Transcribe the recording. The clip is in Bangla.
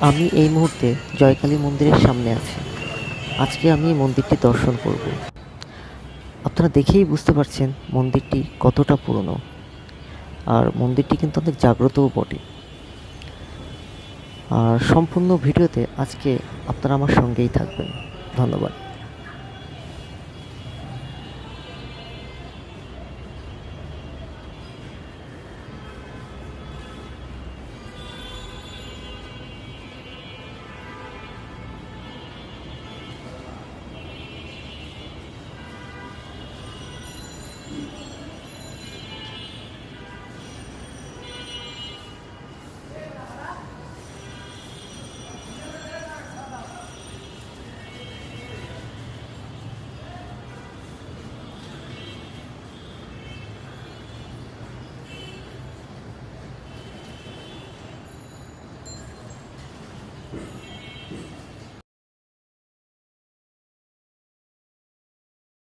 আমি এই মুহূর্তে জয়কালী মন্দিরের সামনে আছি। আজকে আমি এই মন্দিরটি দর্শন করব। আপনারা দেখেই বুঝতে পারছেন মন্দিরটি কতটা পুরনো। আর মন্দিরটি কিন্তু অনেক জাগ্রতও বটে। আর সম্পূর্ণ ভিডিওতে আজকে আপনারা আমার সঙ্গেই থাকবেন। ধন্যবাদ।